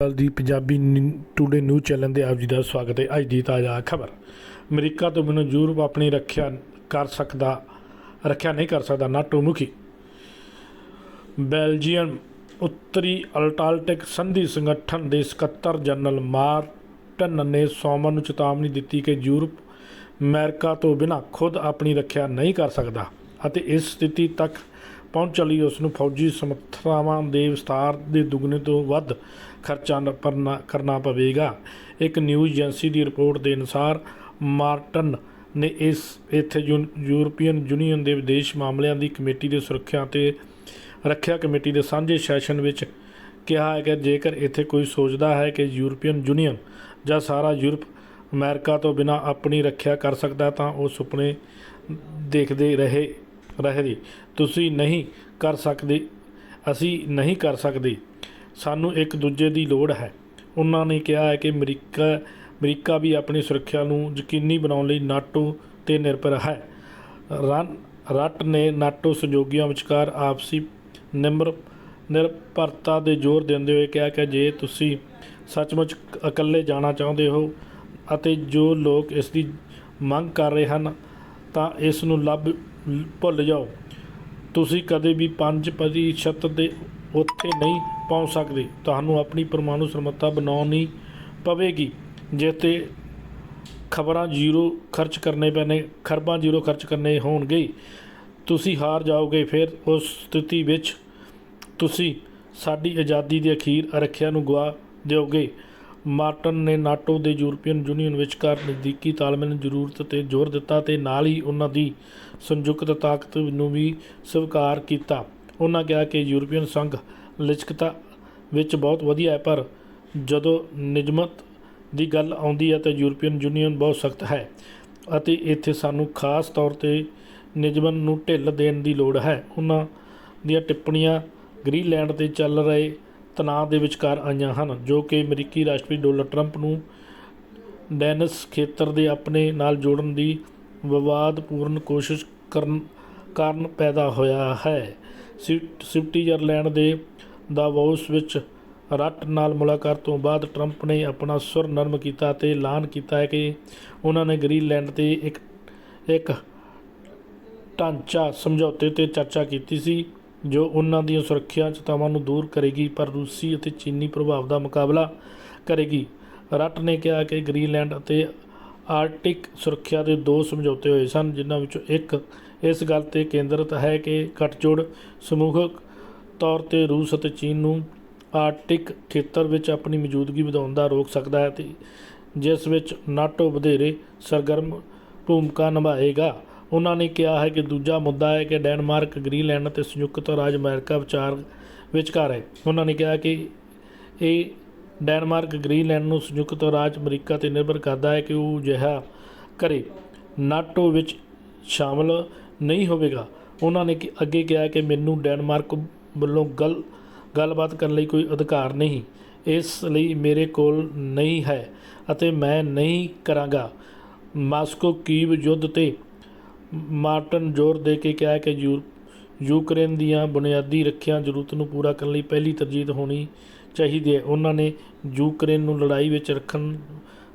ਅਕਾਲ ਦੀ Punjabi today news channel ਦੇ ਆਪ ਜੀ ਦਾ ਸਵਾਗਤ ਹੈ। ਅੱਜ ਦੀ ਤਾਜ਼ਾ ਖਬਰ। ਅਮਰੀਕਾ ਤੋਂ ਬਿਨਾਂ ਯੂਰਪ ਆਪਣੀ ਰੱਖਿਆ ਕਰ ਸਕਦਾ, ਰੱਖਿਆ ਨਹੀਂ ਕਰ ਸਕਦਾ ਨਾਟੋ ਮੁਖੀ ਬੈਲਜੀਅਮ ਉੱਤਰੀ ਅਲਟਾਲਟਿਕ ਸੰਧੀ ਸੰਗਠਨ ਦੇ ਸਕੱਤਰ ਜਨਰਲ ਮਾਰਟਨ ਨੇ ਸੋਮਵਾਰ ਨੂੰ ਚੇਤਾਵਨੀ ਦਿੱਤੀ ਕਿ ਯੂਰਪ ਅਮਰੀਕਾ ਤੋਂ ਬਿਨਾਂ ਖੁਦ ਆਪਣੀ ਰੱਖਿਆ ਨਹੀਂ ਕਰ ਸਕਦਾ ਅਤੇ ਇਸ ਸਥਿਤੀ ਤੱਕ ਪਹੁੰਚਣ ਲਈ ਉਸ ਨੂੰ ਫੌਜੀ ਸਮਰੱਥਾਵਾਂ ਦੇ ਵਿਸਤਾਰ ਦੇ ਦੁੱਗਣੇ ਤੋਂ ਵੱਧ ਖਰਚਾ ਨ- ਕਰਨਾ ਪਵੇਗਾ। ਇੱਕ ਨਿਊਜ਼ ਏਜੰਸੀ ਦੀ ਰਿਪੋਰਟ ਦੇ ਅਨੁਸਾਰ ਮਾਰਟਨ ਨੇ ਇਸ ਇੱਥੇ ਯੂ- ਯੂਰਪੀਅਨ ਯੂਨੀਅਨ ਦੇ ਵਿਦੇਸ਼ ਮਾਮਲਿਆਂ ਦੀ ਕਮੇਟੀ ਦੇ ਸੁਰੱਖਿਆ ਤੇ ਰੱਖਿਆ ਕਮੇਟੀ ਦੇ ਸਾਂਝੇ ਸੈਸ਼ਨ ਵਿੱਚ ਕਿਹਾ ਹੈ ਕਿ ਜੇਕਰ ਇੱਥੇ ਕੋਈ ਸੋਚਦਾ ਹੈ ਕਿ ਯੂਰਪੀਅਨ ਯੂਨੀਅਨ ਜਾਂ ਸਾਰਾ ਯੂਰਪ ਅਮਰੀਕਾ ਤੋਂ ਬਿਨਾਂ ਆਪਣੀ ਰੱਖਿਆ ਕਰ ਸਕਦਾ ਤਾਂ ਉਹ ਸੁਪਨੇ ਦੇਖਦੇ ਰਹੇ। ਰਹੇ ਤੁਸੀਂ ਨਹੀਂ ਕਰ ਸਕਦੇ, ਅਸੀਂ ਨਹੀਂ ਕਰ ਸਕਦੇ। ਸਾਨੂੰ ਇੱਕ ਦੂਜੇ ਦੀ ਲੋੜ ਹੈ। ਉਹਨਾਂ ਨੇ ਕਿਹਾ ਹੈ ਕਿ ਅਮਰੀਕਾ ਅਮਰੀਕਾ ਵੀ ਆਪਣੀ ਸੁਰੱਖਿਆ ਨੂੰ ਯਕੀਨੀ ਬਣਾਉਣ ਲਈ ਨਾਟੋ ਤੇ ਨਿਰਭਰ ਹੈ। ਰਨ, ਰੱਟ ਨੇ ਨਾਟੋ ਸਹਿਯੋਗੀਆਂ ਵਿਚਕਾਰ ਆਪਸੀ ਨਿਮਰ, ਨਿਰਭਰਤਾ ਦੇ ਜ਼ੋਰ ਦਿੰਦੇ ਹੋਏ ਕਿਹਾ ਕਿ ਜੇ ਤੁਸੀਂ ਸੱਚਮੁੱਚ ਇਕੱਲੇ ਜਾਣਾ ਚਾਹੁੰਦੇ ਹੋ ਅਤੇ ਜੋ ਲੋਕ ਇਸ ਦੀ ਮੰਗ ਕਰ ਰਹੇ ਹਨ, ਤਾਂ ਇਸ ਨੂੰ ਲੱਭ ਭੁੱਲ ਜਾਓ। ਤੁਸੀਂ ਕਦੇ ਵੀ 5% ਦੇ ਉੱਥੇ ਨਹੀਂ ਪਹੁੰਚ ਸਕਦੇ। ਤੁਹਾਨੂੰ ਆਪਣੀ ਪਰਮਾਣੂ ਸਮਰੱਥਾ ਬਣਾਉਣੀ ਪਵੇਗੀ। ਜਿਸ 'ਤੇ ਖਬਰਾਂ ਜ਼ੀਰੋ ਖਰਚ ਕਰਨੇ ਪੈਣੇ, ਖਰਬਾਂ ਜ਼ੀਰੋ ਖਰਚ ਕਰਨੇ ਹੋਣਗੇ। ਤੁਸੀਂ ਹਾਰ ਜਾਓਗੇ, ਫਿਰ ਉਸ ਸਥਿਤੀ ਵਿੱਚ ਤੁਸੀਂ ਸਾਡੀ ਆਜ਼ਾਦੀ ਦੇ ਅਖੀਰ ਅਰਖਿਆ ਨੂੰ ਗਵਾ ਦਿਓਗੇ। ਮਾਰਟਨ ਨੇ ਨਾਟੋ ਦੇ ਯੂਰਪੀਅਨ ਯੂਨੀਅਨ ਵਿਚਕਾਰ ਨਜ਼ਦੀਕੀ ਤਾਲਮੇਲ ਦੀ ਜ਼ਰੂਰਤ ਤੇ ਜ਼ੋਰ ਦਿੱਤਾ ਤੇ ਨਾਲ ਹੀ ਉਹਨਾਂ ਦੀ ਸੰਯੁਕਤ ਤਾਕਤ ਨੂੰ ਵੀ ਸਵੀਕਾਰ ਕੀਤਾ। ਉਹਨਾਂ ਕਿਹਾ ਕਿ ਯੂਰਪੀਅਨ ਸੰਘ ਲਚਕਤਾ ਵਿੱਚ ਬਹੁਤ ਵਧੀਆ ਹੈ, ਪਰ ਜਦੋਂ ਨਿਯਮਤ ਦੀ ਗੱਲ ਆਉਂਦੀ ਹੈ ਤਾਂ ਯੂਰਪੀਅਨ ਯੂਨੀਅਨ ਬਹੁਤ ਸਖਤ ਹੈ ਅਤੇ ਇੱਥੇ ਸਾਨੂੰ ਖਾਸ ਤੌਰ ਤੇ ਨਿਯਮਨ ਨੂੰ ਢਿੱਲ ਦੇਣ ਦੀ ਲੋੜ ਹੈ। ਉਹਨਾਂ ਦੀਆਂ ਟਿੱਪਣੀਆਂ ਗ੍ਰੀਨਲੈਂਡ ਤੇ ਚੱਲ ਰਹੇ ਤਣਾਅ ਦੇ ਵਿਚਕਾਰ ਆਈਆਂ ਹਨ, ਜੋ ਕਿ ਅਮਰੀਕੀ ਰਾਸ਼ਟਰਪਤੀ ਡੋਨਲਡ ਟਰੰਪ ਨੂੰ ਡੈਨਸ ਖੇਤਰ ਦੇ ਆਪਣੇ ਨਾਲ ਜੋੜਨ ਦੀ ਵਿਵਾਦਪੂਰਨ ਕੋਸ਼ਿਸ਼ ਕਰਨ ਕਾਰਨ ਪੈਦਾ ਹੋਇਆ ਹੈ। ਸਿਵ- ਸਵਿਟਜ਼ਰਲੈਂਡ ਦੇ ਦਾਵੋਸ ਵਿੱਚ ਰੱਟ ਨਾਲ ਮੁਲਾਕਾਤ ਤੋਂ ਬਾਅਦ ਟਰੰਪ ਨੇ ਆਪਣਾ ਸੁਰ ਨਰਮ ਕੀਤਾ ਤੇ ਐਲਾਨ ਕੀਤਾ ਹੈ ਕਿ ਉਹਨਾਂ ਨੇ ਗ੍ਰੀਨਲੈਂਡ ਤੇ ਇੱਕ ਇੱਕ ਢਾਂਚਾ ਸਮਝੌਤੇ ਤੇ ਚਰਚਾ ਕੀਤੀ ਸੀ। ਜੋ ਉਹਨਾਂ ਦੀਆਂ ਸੁਰੱਖਿਆ ਚਿੰਤਾਵਾਂ ਨੂੰ ਦੂਰ ਕਰੇਗੀ, ਪਰ ਰੂਸੀ ਅਤੇ ਚੀਨੀ ਪ੍ਰਭਾਵ ਦਾ ਮੁਕਾਬਲਾ ਕਰੇਗੀ। ਰੱਟ ਨੇ ਕਿਹਾ ਕਿ ਗ੍ਰੀਨਲੈਂਡ ਅਤੇ ਆਰਟਿਕ ਸੁਰੱਖਿਆ ਦੇ ਦੋ ਸਮਝੌਤੇ ਹੋਏ ਸਨ, ਜਿਨ੍ਹਾਂ ਵਿੱਚੋਂ ਇੱਕ ਇਸ ਗੱਲ ਤੇ ਕੇਂਦਰਿਤ ਹੈ ਕਿ ਗੱਠਜੋੜ ਸਮੂਹਕ ਤੌਰ ਤੇ ਰੂਸ ਅਤੇ ਚੀਨ ਨੂੰ ਆਰਟਿਕ ਖੇਤਰ ਵਿੱਚ ਆਪਣੀ ਮੌਜੂਦਗੀ ਵਧਾਉਣ ਦਾ ਰੋਕ ਸਕਦਾ ਹੈ ਤੇ ਜਿਸ ਵਿੱਚ ਨਾਟੋ ਵਧੇਰੇ ਸਰਗਰਮ ਭੂਮਿਕਾ ਨਿਭਾਏਗਾ। ਉਹਨਾਂ ਨੇ ਕਿਹਾ ਹੈ ਕਿ ਦੂਜਾ ਮੁੱਦਾ ਹੈ ਕਿ ਡੈਨਮਾਰਕ, ਗ੍ਰੀਨਲੈਂਡ ਅਤੇ ਸੰਯੁਕਤ ਰਾਜ ਅਮਰੀਕਾ ਵਿਚਾਰ ਵਿਚਕਾਰ ਹੈ। ਉਹਨਾਂ ਨੇ ਕਿਹਾ ਕਿ ਇਹ ਡੈਨਮਾਰਕ, ਗ੍ਰੀਨਲੈਂਡ ਨੂੰ ਸੰਯੁਕਤ ਰਾਜ ਅਮਰੀਕਾ ਤੇ ਨਿਰਭਰ ਕਰਦਾ ਹੈ ਕਿ ਉਹ ਅਜਿਹਾ ਕਰੇ। ਨਾਟੋ ਵਿੱਚ ਸ਼ਾਮਲ ਨਹੀਂ ਹੋਵੇਗਾ। ਉਹਨਾਂ ਨੇ ਅੱਗੇ ਕਿਹਾ ਕਿ ਮੈਨੂੰ ਡੈਨਮਾਰਕ ਵੱਲੋਂ ਗੱਲ, ਗੱਲਬਾਤ ਕਰਨ ਲਈ ਕੋਈ ਅਧਿਕਾਰ ਨਹੀਂ। ਇਸ ਲਈ ਮੇਰੇ ਕੋਲ ਨਹੀਂ ਹੈ ਅਤੇ ਮੈਂ ਨਹੀਂ ਕਰਾਂਗਾ। ਮਾਸਕੋ, ਕੀਵ ਯੁੱਧ ਤੇ ਮਾਰਟਨ ਜ਼ੋਰ ਦੇ ਕੇ ਕਿਹਾ ਕਿ ਯੂ ਯੂਕਰੇਨ ਦੀਆਂ ਬੁਨਿਆਦੀ ਰੱਖਿਆ ਜ਼ਰੂਰਤ ਨੂੰ ਪੂਰਾ ਕਰਨ ਲਈ ਪਹਿਲੀ ਤਰਜੀਹ ਹੋਣੀ ਚਾਹੀਦੀ ਹੈ। ਉਹਨਾਂ ਨੇ ਯੂਕਰੇਨ ਨੂੰ ਲੜਾਈ ਵਿੱਚ ਰੱਖਣ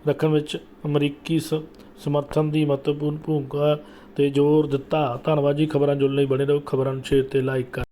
ਰੱਖਣ ਵਿੱਚ ਅਮਰੀਕੀ ਸ- ਸਮਰਥਨ ਦੀ ਮਹੱਤਵਪੂਰਨ ਭੂਮਿਕਾ ਤੇ ਜ਼ੋਰ ਦਿੱਤਾ। ਧੰਨਵਾਦ ਜੀ, ਖਬਰਾਂ ਜੁੜਨ ਲਈ ਬਣੇ ਰਹੋ। ਖਬਰਾਂ ਨੂੰ ਸ਼ੇਅਰ ਤੇ ਲਾਈਕ ਕਰ